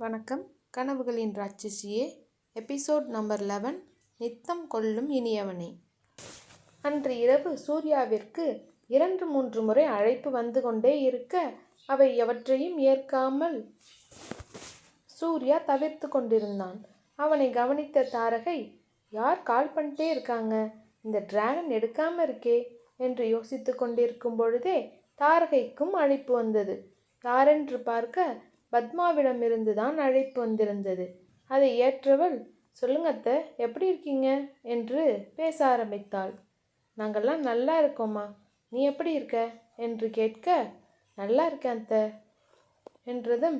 வணக்கம். கனவுகளின் ராட்சசியே எபிசோட் நம்பர் லெவன் நித்தம் கொல்லும் இனியவனே. அன்று இரவு சூர்யாவிற்கு இரண்டு மூன்று முறை அழைப்பு வந்து கொண்டே இருக்க அவை எவற்றையும் ஏற்காமல் சூர்யா தவிர்த்து கொண்டிருந்தான். அவனை கவனித்த தாரகை யார் கால் பண்ணிட்டே இருக்காங்க? இந்த டிராகன் எடுக்காம இருக்கே என்று யோசித்து கொண்டிருக்கும் பொழுதே தாரகைக்கும் அழைப்பு வந்தது. யாரென்று பார்க்க பத்மாவிடமிருந்து தான் அழைப்பு வந்திருந்தது. அதை ஏற்றவள் சொல்லுங்க அத்தை எப்படி இருக்கீங்க? என்று பேச ஆரம்பித்தாள். நாங்கள்லாம் நல்லா இருக்கோம்மா. நீ எப்படி இருக்க? என்று கேட்க நல்லா இருக்கேன் அத்த. என்றதும்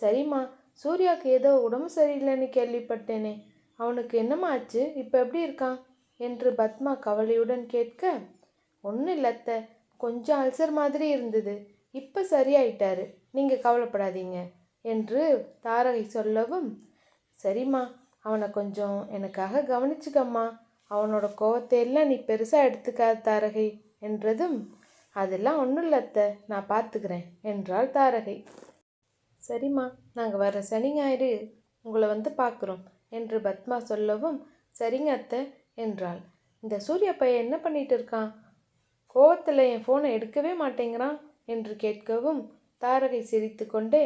சரிம்மா சூர்யாவுக்கு ஏதோ உடம்பு சரியில்லைன்னு கேள்விப்பட்டேனே. அவனுக்கு என்னம்மா ஆச்சு? இப்போ எப்படி இருக்கான்? என்று பத்மா கவலையுடன் கேட்க ஒன்றும் இல்லத்த கொஞ்சம் அல்சர் மாதிரி இருந்தது. இப்போ சரியாயிட்டாரு. நீங்கள் கவலைப்படாதீங்க என்று தாரகை சொல்லவும் சரிம்மா அவனை கொஞ்சம் எனக்காக கவனிச்சுக்கம்மா. அவனோட கோவத்தை எல்லாம் நீ பெருசாக எடுத்துக்காத தாரகை என்றதும் அதெல்லாம் ஒன்றும் இல்லை அத்தை நான் பார்த்துக்கிறேன் என்றாள் தாரகை. சரிம்மா நாங்கள் வர சனி ஞாயிறு உங்களை வந்து பார்க்குறோம் என்று பத்மா சொல்லவும் சரிங்க அத்தை என்றாள். இந்த சூரிய பையன் என்ன பண்ணிட்டு இருக்கான்? கோவத்தில் என் ஃபோனை எடுக்கவே மாட்டேங்கிறான் என்று கேட்கவும் தாரகை சிரித்துக்கொண்டே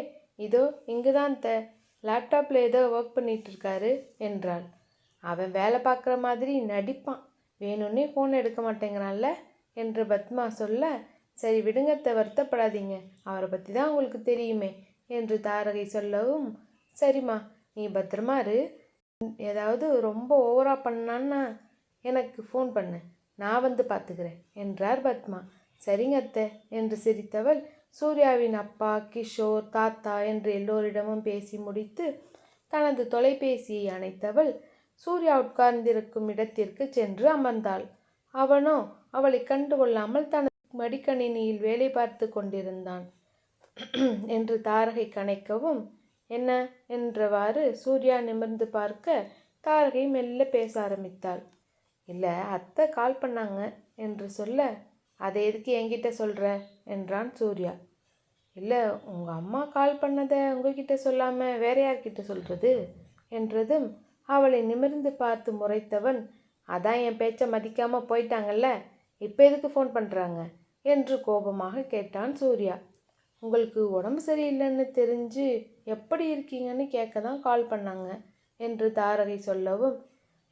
இதோ இங்குதான் த லேப்டாப்பில் ஏதோ ஒர்க் பண்ணிட்டு இருக்காரு என்றாள் அவன் வேலை பார்க்குற மாதிரி நடிப்பான். வேணும்னே ஃபோன் எடுக்க மாட்டேங்கிறான்ல என்று பத்மா சொல்ல சரி விடுங்கத்தை வருத்தப்படாதீங்க. அவரை பற்றி தான் உங்களுக்கு தெரியுமே என்று தாரகை சொல்லவும் சரிம்மா நீ பத்திரமா இரு. ஏதாவது ரொம்ப ஓவராக பண்ணான்னா எனக்கு ஃபோன் பண்ணு. நான் வந்து பார்த்துக்கிறேன் என்றார் பத்மா. சரிங்க அத்தை என்று சிரித்தவள் சூர்யாவின் அப்பா கிஷோர் தாத்தா என்று எல்லோரிடமும் பேசி முடித்து தனது தொலைபேசியை அணைத்தவள் சூர்யா உட்கார்ந்திருக்கும் இடத்திற்கு சென்று அமர்ந்தாள். அவனோ அவளை கண்டுகொள்ளாமல் தனது மடிக்கணினியில் வேலை பார்த்து கொண்டிருந்தான். என்று தாரகை கணைக்கவும் என்ன என்றவாறு சூர்யா நிமிர்ந்து பார்க்க தாரகை மெல்ல பேச ஆரம்பித்தாள். இல்லை அத்தை கால் பண்ணாங்க என்று சொல்ல அதை எதுக்கு என்கிட்ட சொல்கிற என்றான் சூர்யா. இல்லை உங்கள் அம்மா கால் பண்ணதை உங்ககிட்ட சொல்லாமல் வேற யார்கிட்ட சொல்கிறது என்றதும் அவளை நிமிர்ந்து பார்த்து முறைத்தவன் அதான் என் பேச்சை மதிக்காமல் போயிட்டாங்கல்ல இப்போ எதுக்கு ஃபோன் பண்ணுறாங்க என்று கோபமாக கேட்டான் சூர்யா. உங்களுக்கு உடம்பு சரியில்லைன்னு தெரிஞ்சு எப்படி இருக்கீங்கன்னு கேட்க தான் கால் பண்ணாங்க என்று தாரகை சொல்லவும்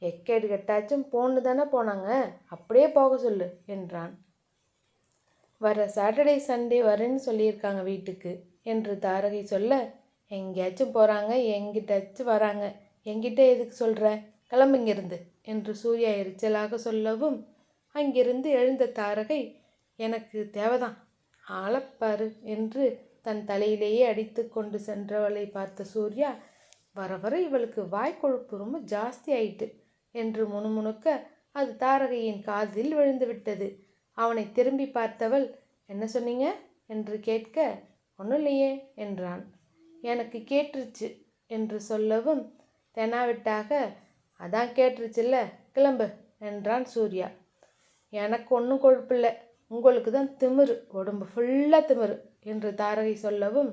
எக்கேடு கெட்டாச்சும் போன்னு தானே போனாங்க அப்படியே போக சொல்லு என்றான். வர சாட்டர்டே சண்டே வரேன்னு சொல்லியிருக்காங்க வீட்டுக்கு என்று தாரகை சொல்ல எங்கேயாச்சும் போகிறாங்க எங்கிட்டாச்சும் வராங்க. எங்கிட்ட எதுக்கு சொல்கிற கிளம்புங்கிருந்து என்று சூர்யா எரிச்சலாக சொல்லவும் அங்கிருந்து எழுந்த தாரகை எனக்கு தேவைதான். ஆளப்பாரு என்று தன் தலையிலேயே அடித்து கொண்டு சென்றவளை பார்த்த சூர்யா வர வர இவளுக்கு வாய்க்கொழுப்பு ரொம்ப ஜாஸ்தி ஆயிட்டு என்று முணுமுணுக்க அது தாரகையின் காதில் விழுந்து விட்டது. அவனை திரும்பி பார்த்தவள் என்ன சொன்னீங்க? என்று கேட்க ஒன்றும் இல்லையே என்றான். எனக்கு கேட்டுருச்சு என்று சொல்லவும் தெனாவிட்டாக அதான் கேட்டுருச்சுல்ல கிளம்பு என்றான் சூர்யா. எனக்கு ஒன்றும் கொழுப்பில்லை உங்களுக்கு தான் திமிரு உடம்பு ஃபுல்லாக திமிரு என்று தாரகை சொல்லவும்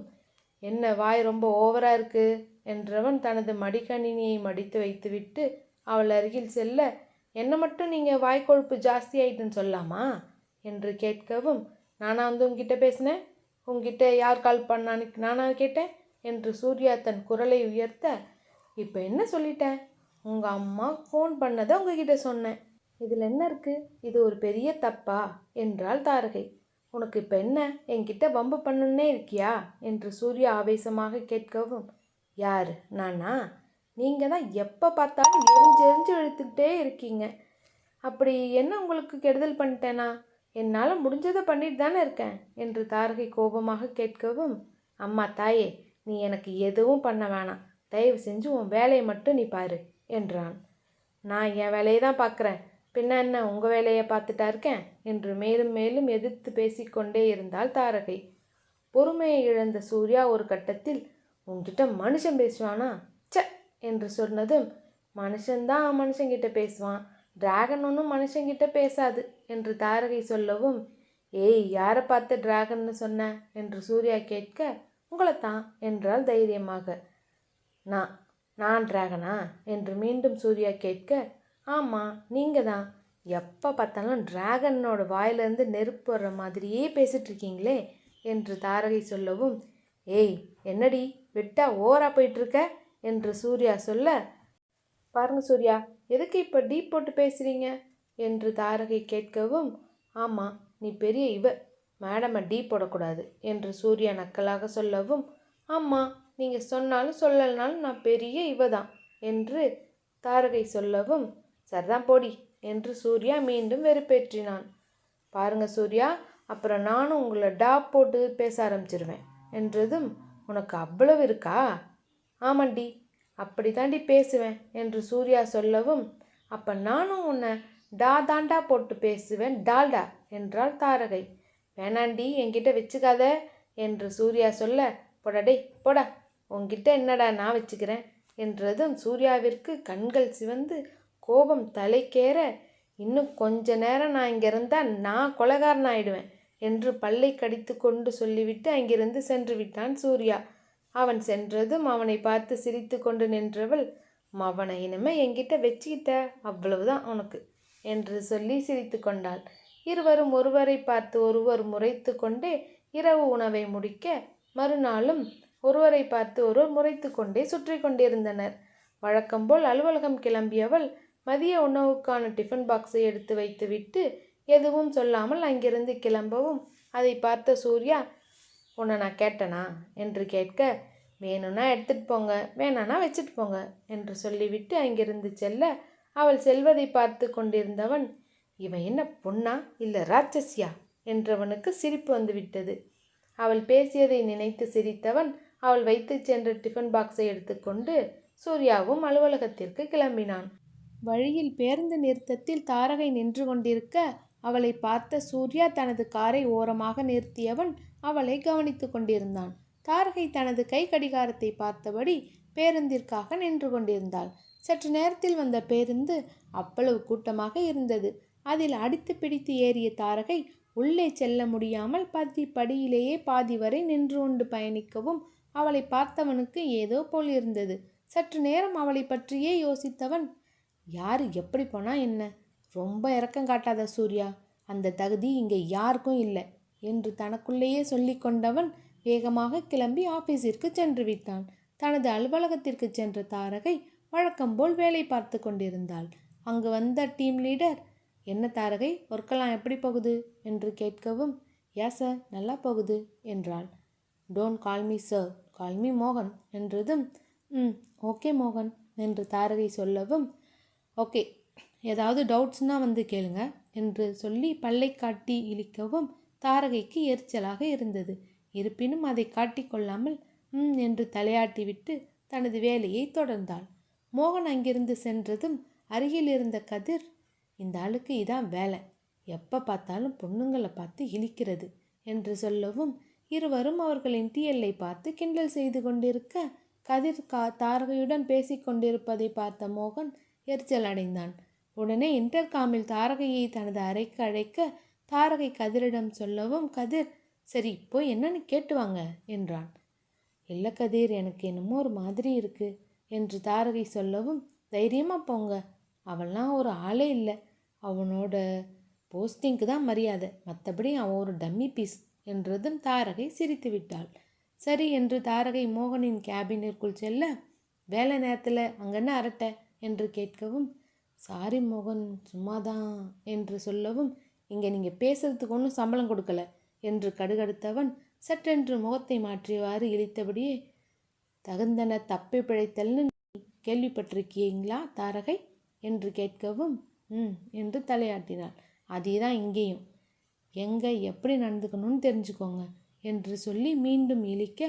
என்ன வாய் ரொம்ப ஓவராக இருக்கு என்றவன் தனது மடிக்கணினியை மடித்து வைத்துவிட்டு அவள் அருகில் செல்ல என்ன மட்டும் நீங்கள் வாய்க்கொழுப்பு ஜாஸ்தி ஆயிட்டுன்னு சொல்லாமா? என்று கேட்கவும் நானா வந்து உங்ககிட்ட பேசினேன்? உங்ககிட்ட யார் கால் பண்ணான்னு நானா கேட்டேன்? என்று சூர்யா தன் குரலை உயர்த்த இப்போ என்ன சொல்லிட்டேன்? உங்கள் அம்மா ஃபோன் பண்ணதை உங்ககிட்ட சொன்னேன். இதில் என்ன இருக்குது இது ஒரு பெரிய தப்பா? என்றாள் தாரகை. உனக்கு இப்போ என்ன? என்கிட்ட வம்பு பண்ணுன்னே இருக்கியா? என்று சூர்யா ஆவேசமாக கேட்கவும் யார்? நானா? நீங்கள் தான் எப்போ பார்த்தாலும் எரிஞ்சு எரிஞ்சு இழுத்துக்கிட்டே இருக்கீங்க. அப்படி என்ன உங்களுக்கு கெடுதல் பண்ணிட்டேனா? என்னால் முடிஞ்சதை பண்ணிட்டு தானே இருக்கேன் என்று தாரகை கோபமாக கேட்கவும் அம்மா தாயே நீ எனக்கு எதுவும் பண்ண வேணாம். தயவு செஞ்சு உன் வேலையை மட்டும் நீ பாரு என்றான். நான் என் வேலையை தான் பார்க்குறேன். பின்ன என்ன உங்கள் வேலையை பார்த்துட்டா இருக்கேன்? என்று மேலும் மேலும் எதிர்த்து பேசிக்கொண்டே இருந்தால் தாரகை. பொறுமையை இழந்த சூர்யா ஒரு கட்டத்தில் உன்கிட்ட மனுஷன் பேசுவானா? ச என்று சொன்னதும் மனுஷன்தான் மனுஷங்கிட்ட பேசுவான். டிராகன் ஒன்றும் மனுஷங்கிட்ட பேசாது என்று தாரகை சொல்லவும் ஏய் யாரை பார்த்து டிராகன்னு சொன்ன? என்று சூர்யா கேட்க உங்களைத்தான் என்றால் தைரியமாக. நான் நான் டிராகனா என்று மீண்டும் சூர்யா கேட்க ஆமாம் நீங்கள் தான் எப்போ பார்த்தாலும் டிராகனோட வாயிலிருந்து நெருப்பு வர்ற மாதிரியே பேசிகிட்ருக்கீங்களே என்று தாரகை சொல்லவும் ஏய் என்னடி விட்டா ஓரா போயிட்டுருக்க? என்று சூர்யா சொல்ல பாருங்க சூர்யா எதுக்கு இப்போ டீப் போட்டு பேசுகிறீங்க என்று தாரகை கேட்கவும் ஆமாம் நீ பெரிய இவ மேடமை டீ போடக்கூடாது என்று சூர்யா நக்கலாக சொல்லவும் ஆமாம் நீங்கள் சொன்னாலும் சொல்லலைனாலும் நான் பெரிய இவ தான் என்று தாரகை சொல்லவும் சரிதான் போடி என்று சூர்யா மீண்டும் வெறுப்பேற்றினான். பாருங்க சூர்யா அப்புறம் நானும் உங்களை டாப் போட்டு பேச ஆரம்பிச்சிருவேன் என்றதும் உனக்கு அவ்வளவு இருக்கா? ஆமாண்டி அப்படி தாண்டி பேசுவேன் என்று சூர்யா சொல்லவும் அப்போ நானும் உன்னை டா தாண்டா போட்டு பேசுவேன் டால்டா என்றாள் தாரகை. வேணாண்டி என்கிட்ட வச்சுக்காத என்று சூர்யா சொல்ல போடா டேய் போடா உன்கிட்ட என்னடா நான் வச்சுக்கிறேன் என்றதும் சூர்யாவிற்கு கண்கள் சிவந்து கோபம் தலைக்கேற இன்னும் கொஞ்ச நேரம் நான் இங்கே இருந்தால் நான் கொலகாரன் ஆயிடுவேன் என்று பல்லை கடித்து கொண்டு சொல்லிவிட்டு அங்கிருந்து சென்று விட்டான் சூர்யா. அவன் சென்றதும் அவனை பார்த்து சிரித்து கொண்டு நின்றவள் அவனை இனிமே என்கிட்ட வச்சுக்கிட்ட? அவ்வளவுதான் உனக்கு என்று சொல்லி சிரித்து கொண்டாள். இருவரும் ஒருவரை பார்த்து ஒருவர் முறைத்து கொண்டே இரவு உணவை முடிக்க மறுநாளும் ஒருவரை பார்த்து ஒருவர் முறைத்து கொண்டே சுற்றி கொண்டிருந்தனர். வழக்கம்போல் அலுவலகம் கிளம்பியவள் மதிய உணவுக்கான டிஃபன் பாக்ஸை எடுத்து வைத்துவிட்டு எதுவும் சொல்லாமல் அங்கிருந்து கிளம்பவும் அதை பார்த்த சூர்யா உன்னை நான் கேட்டனா? என்று கேட்க வேணும்னா எடுத்துகிட்டு போங்க வேணானா வச்சுட்டு போங்க என்று சொல்லிவிட்டு அங்கிருந்து செல்ல அவள் செல்வதை பார்த்து கொண்டிருந்தவன் இவன் என்ன பொண்ணா இல்லை ராட்சசியா? என்றவனுக்கு சிரிப்பு வந்துவிட்டது. அவள் பேசியதை நினைத்து சிரித்தவன் அவள் வைத்து சென்ற டிஃபன் பாக்ஸை எடுத்துக்கொண்டு சூர்யாவும் அலுவலகத்திற்கு கிளம்பினான். வழியில் பேருந்து நிறுத்தத்தில் தாரகை நின்று கொண்டிருக்க அவளை பார்த்த சூர்யா தனது காரை ஓரமாக நிறுத்தியவன் அவளை கவனித்து கொண்டிருந்தான். தாரகை தனது கை கடிகாரத்தை பார்த்தபடி பேருந்திற்காக நின்று கொண்டிருந்தாள். சற்று நேரத்தில் வந்த பேருந்து அவ்வளவு கூட்டமாக இருந்தது. அதில் அடித்து பிடித்து ஏறிய தாரகை உள்ளே செல்ல முடியாமல் பதி படியிலேயே பாதி வரை நின்று கொண்டு பயணிக்கவும் அவளை பார்த்தவனுக்கு ஏதோ போல் இருந்தது. சற்று நேரம் அவளை பற்றியே யோசித்தவன் யார் எப்படி போனா என்ன? ரொம்ப இறக்கம் காட்டாத சூர்யா அந்த தகுதி இங்கே யாருக்கும் இல்லை என்று தனக்குள்ளேயே சொல்லி கொண்டவன் வேகமாக கிளம்பி ஆபீஸிற்கு சென்று விட்டான். தனது அலுவலகத்திற்கு சென்ற தாரகை வழக்கம்போல் வேலை பார்த்து கொண்டிருந்தாள். அங்கு வந்த டீம் லீடர் என்ன தாரகை ஒர்க்கெல்லாம் எப்படி போகுது? என்று கேட்கவும் யா சார் நல்லா போகுது என்றாள். Don't call me sir call me மோகன் என்றதும் ம் ஓகே மோகன் என்று தாரகை சொல்லவும் ஓகே ஏதாவது டவுட்ஸ்னால் வந்து கேளுங்க என்று சொல்லி பல்லை காட்டி இழிக்கவும் தாரகைக்கு எரிச்சலாக இருந்தது. இருப்பினும் அதை காட்டிக்கொள்ளாமல் ம் என்று தலையாட்டிவிட்டு தனது வேலையை தொடர்ந்தாள். மோகன் அங்கிருந்து சென்றதும் அருகில் இருந்த கதிர் இந்த ஆளுக்கு இதான் வேலை. எப்போ பார்த்தாலும் பொண்ணுங்களை பார்த்து இழிக்கிறது என்று சொல்லவும் இருவரும் அவர்களின் டிஎல்லை பார்த்து கிண்டல் செய்து கொண்டிருக்க கதிர் கா தாரகையுடன் பேசிக் கொண்டிருப்பதை பார்த்த மோகன் எரிச்சல் அடைந்தான். உடனே இன்டர்காமில் தாரகையை தனது அறைக்கு அழைக்க தாரகை கதிரிடம் சொல்லவும் கதிர் சரி போய் என்னன்னு கேட்டு வாங்க என்றான். இல்லை கதிர் எனக்கு என்னமோ ஒரு மாதிரி இருக்கு என்று தாரகை சொல்லவும் தைரியமாக போங்க அவள்லாம் ஒரு ஆளே இல்லை. அவனோட போஸ்டிங்க்கு தான் மரியாதை. மற்றபடி அவன் ஒரு டம்மி பீஸ் என்றதும் தாரகை சிரித்து விட்டாள். சரி என்று தாரகை மோகனின் கேபினிற்குள் செல்ல வேலை நேரத்தில் அங்கன்னு அரட்டை? என்று கேட்கவும் சாரி மோகன் சும்மாதான் என்று சொல்லவும் இங்கே நீங்கள் பேசுறதுக்கு ஒன்றும் சம்பளம் கொடுக்கல என்று கடுகடுத்தவன் சட்டென்று முகத்தை மாற்றியவாறு இழித்தபடியே தகுந்தன தப்பி பிழைத்தல்னு கேள்விப்பட்டிருக்கீங்களா தாரகை? என்று கேட்கவும் ம் என்று தலையாட்டினாள். அதே தான் இங்கேயும். எங்கே எப்படி நடந்துக்கணும்னு தெரிஞ்சுக்கோங்க என்று சொல்லி மீண்டும் இழிக்க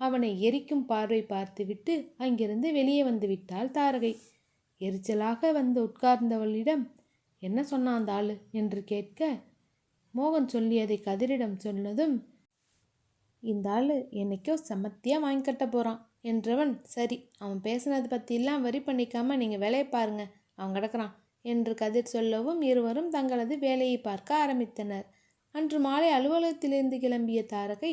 அவனை எரிக்கும் பார்வை பார்த்துவிட்டு அங்கிருந்து வெளியே வந்து விட்டாள் தாரகை. எரிச்சலாக வந்து உட்கார்ந்தவளிடம் என்ன சொன்னான் அந்த ஆள்? என்று கேட்க மோகன் சொல்லியதை கதிரிடம் சொன்னதும் இந்த ஆள் என்னைக்கோ செமத்தியாக வாங்கி கட்ட போகிறான் என்றவன் சரி அவன் பேசுனதை பற்றிலாம் வரி பண்ணிக்காம நீங்கள் வேலையை பாருங்க அவன் கிடக்கிறான் என்று கதிர் சொல்லவும் இருவரும் தங்களது வேலையை பார்க்க ஆரம்பித்தனர். அன்று மாலை அலுவலகத்திலிருந்து கிளம்பிய தாரகை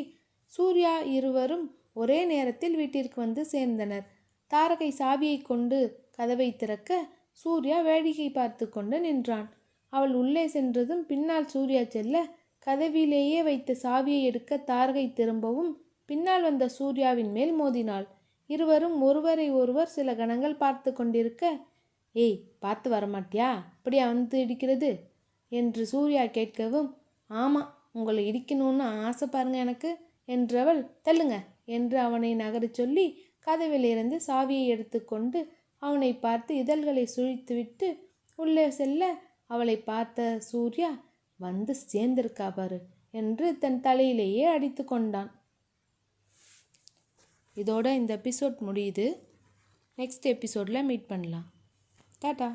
சூர்யா இருவரும் ஒரே நேரத்தில் வீட்டிற்கு வந்து சேர்ந்தனர். தாரகை சாவியை கொண்டு கதவை திறக்க சூர்யா வேடிக்கை பார்த்து கொண்டு நின்றான். அவள் உள்ளே சென்றதும் பின்னால் சூர்யா செல்ல கதவிலேயே வைத்த சாவியை எடுக்க தாரகை திரும்பவும் பின்னால் வந்த சூர்யாவின் மேல் மோதினாள். இருவரும் ஒருவரை ஒருவர் சில கணங்கள் பார்த்து கொண்டிருக்க ஏய் பார்த்து வரமாட்டியா? அப்படியா வந்து இடிக்கிறது? என்று சூர்யா கேட்கவும் ஆமாம் உங்களை இடிக்கணும்னு ஆசை பாருங்க எனக்கு என்றவள் தள்ளுங்க என்று அவனை நகரச் சொல்லி கதவிலிருந்து சாவியை எடுத்துக்கொண்டு அவனை பார்த்து இதழ்களை சுழித்துவிட்டு உள்ளே செல்ல அவளை பார்த்த சூர்யா வந்து சேர்ந்திருக்கா பாரு என்று தன் தலையிலேயே அடித்து கொண்டான். இதோட இந்த எபிசோட் முடியுது. நெக்ஸ்ட் எபிசோடில் மீட் பண்ணலாம். டாட்டா.